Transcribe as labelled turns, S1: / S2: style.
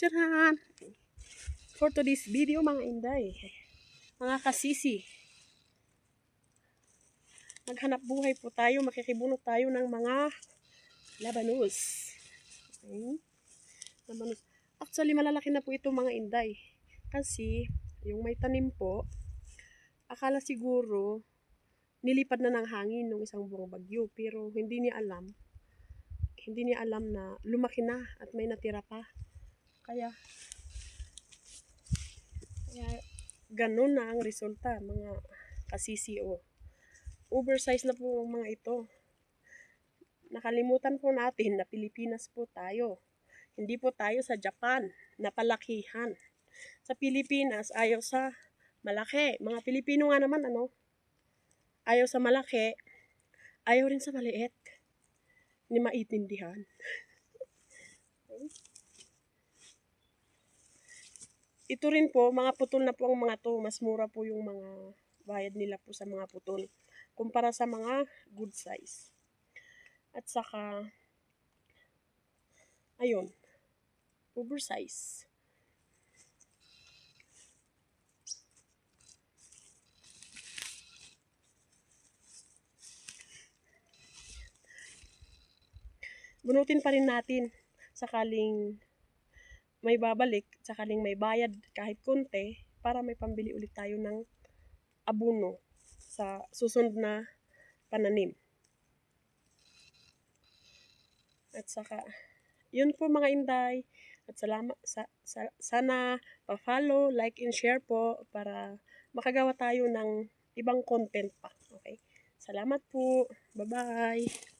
S1: Charan! For today's video mga inday, mga kasisi, maghanap buhay po tayo, makikibunot tayo ng mga labanus. Okay? Labanus. Actually, malalaki na po ito mga inday. Kasi, yung may tanim po, akala siguro, nilipad na ng hangin nung isang buwang bagyo. Pero hindi niya alam, hindi niya alam na lumaki na at may natira pa. Kaya, kaya ganun na ang resulta mga kasisiO. Oversize na po ang mga ito. Nakalimutan po natin na Pilipinas po tayo. Hindi po tayo sa Japan na palakihan. Sa Pilipinas, ayaw sa malaki. Mga Pilipino nga naman, ano? Ayaw sa malaki. Ayaw rin sa maliit. Hindi maitindihan. Ito rin po, mga putol na po ang mga to. Mas mura po yung mga bayad nila po sa mga putol. Kumpara sa mga good size. At saka, ayun, oversize. Bunutin pa rin natin sakaling may babalik, sakaling may bayad kahit konti para may pambili ulit tayo ng abuno sa susunod na pananim. At saka, yun po mga inday. At salamat, sa, sa, sana pa-follow, like, and share po para makagawa tayo ng ibang content pa. Okay? Salamat po. Bye-bye.